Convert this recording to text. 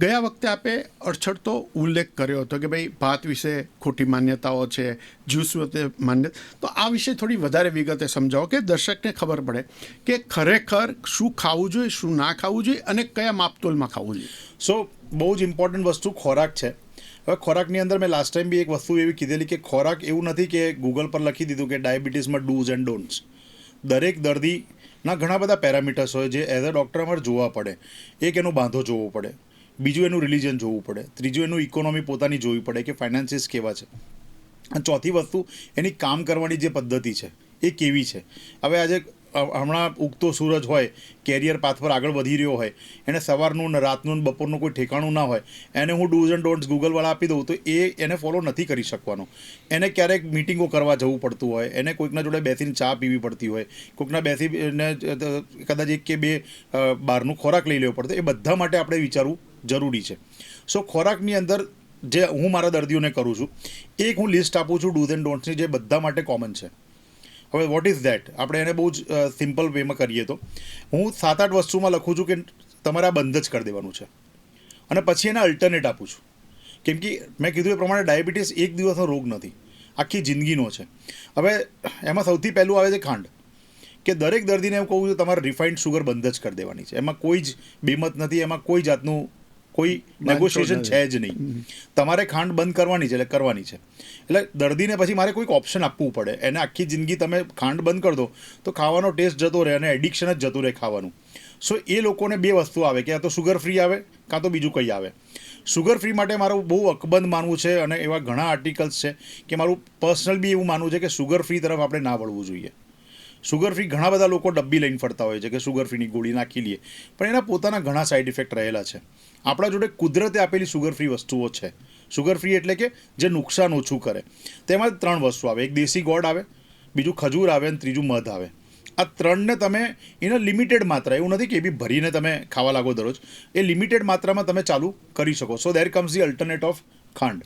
ગયા વખતે આપે અડછડતો ઉલ્લેખ કર્યો હતો કે ભાઈ, ભાત વિશે ખોટી માન્યતાઓ છે, જ્યુસ વિશે માન્ય, તો આ વિશે થોડી વધારે વિગતે સમજાવો કે દર્શકને ખબર પડે કે ખરેખર શું ખાવું જોઈએ, શું ના ખાવું જોઈએ અને કયા માપતોલમાં ખાવું જોઈએ. સો બહુ જ ઇમ્પોર્ટન્ટ વસ્તુ ખોરાક છે. હવે ખોરાકની અંદર મેં લાસ્ટ ટાઈમ બી એક વસ્તુ એવી કીધેલી કે ખોરાક એવું નથી કે ગૂગલ પર લખી દીધું કે ડાયાબિટીસમાં ડૂઝ એન્ડ ડોન્ટ્સ દરેક દર્દીના ઘણા બધા પેરામીટર્સ હોય જે એઝ અ ડૉક્ટર અમારે જોવા પડે. એક એનો બાંધો જોવો પડે. બીજું એનું રિલિજન જોવું પડે. ત્રીજું એનું ઇકોનોમી પોતાની જોવી પડે કે ફાઇનાન્સીસ કેવા છે. અને ચોથી વસ્તુ, એની કામ કરવાની જે પદ્ધતિ છે, એ કેવી છે. હવે આજે હમણાં ઉગતો સૂરજ હોય કેરિયર પાથ પર આગળ વધી રહ્યો હોય, એને સવારનું ને રાતનું ને બપોરનું કોઈ ઠેકાણું ના હોય, એને હું ડૂઝ એન્ડ ડોન્ટ્સ ગૂગલવાળા આપી દઉં તો એ એને ફોલો નથી કરી શકવાનો. એને ક્યારેક મિટિંગો કરવા જવું પડતું હોય, એને કોઈકના જોડે બેસીને ચા પીવી પડતી હોય, કોઈકના બેસી ને કદાચ એક કે બે બહારનું ખોરાક લઈ લેવો પડતો એ બધા માટે આપણે વિચારવું જરૂરી છે. સો ખોરાકની અંદર જે હું મારા દર્દીઓને કરું છું, એક હું લિસ્ટ આપું છું ડૂઝ એન્ડ ડોન્ટ્સની જે બધા માટે કોમન છે. હવે વોટ ઇઝ ધેટ આપણે એને બહુ જ સિમ્પલ વેમાં કરીએ તો, હું સાત આઠ વસ્તુમાં લખું છું કે તમારે આ બંધ જ કરી દેવાનું છે. અને પછી એને અલ્ટરનેટ આપું છું. કેમ કે મેં કીધું એ પ્રમાણે ડાયાબિટીસ એક દિવસનો રોગ નથી. આખી જિંદગીનો છે. હવે એમાં સૌથી પહેલું આવે છે ખાંડ. કે દરેક દર્દીને એમ કહું છું, તમારે રિફાઇન્ડ શુગર બંધ જ કરી દેવાની છે. એમાં કોઈ જ બેમત નથી, એમાં કોઈ જાતનું કોઈ નેગોશિએશન છે જ નહીં. તમારે ખાંડ બંધ કરવાની છે એટલે કરવાની છે. એટલે દર્દીને પછી મારે કોઈક ઓપ્શન આપવું પડે. એને આખી જિંદગી તમે ખાંડ બંધ કરી દો તો ખાવાનો ટેસ્ટ જતો રહે અને એડિક્શન જ જતું રહે ખાવાનું. સો એ લોકોને બે વસ્તુ આવે કે આ તો સુગર ફ્રી આવે કાં તો બીજું કંઈ આવે. સુગર ફ્રી માટે મારું બહુ અકબંધ માનવું છે અને એવા ઘણા આર્ટિકલ્સ છે કે મારું પર્સનલ બી એવું માનવું છે કે સુગર ફ્રી તરફ આપણે ના વળવું જોઈએ. સુગર ફ્રી ઘણા બધા લોકો ડબ્બી લઈને ફરતા હોય છે કે સુગર ફ્રીની ગોળી નાખી લઈએ. પણ એના પોતાના ઘણા સાઈડ ઇફેક્ટ રહેલા છે. આપણા જોડે કુદરતે આપેલી સુગર ફ્રી વસ્તુઓ છે. સુગર ફ્રી એટલે કે જે નુકસાન ઓછું કરે. તેમાં ત્રણ વસ્તુ આવે. એક દેશી ગોળ આવે, બીજું ખજૂર આવે અને ત્રીજું મધ આવે. આ ત્રણને તમે એના લિમિટેડ માત્રા એવું નથી કે એ બી ભરીને તમે ખાવા લાગો દરરોજ, એ લિમિટેડ માત્રામાં તમે ચાલુ કરી શકો. So there comes the alternate of ખાંડ.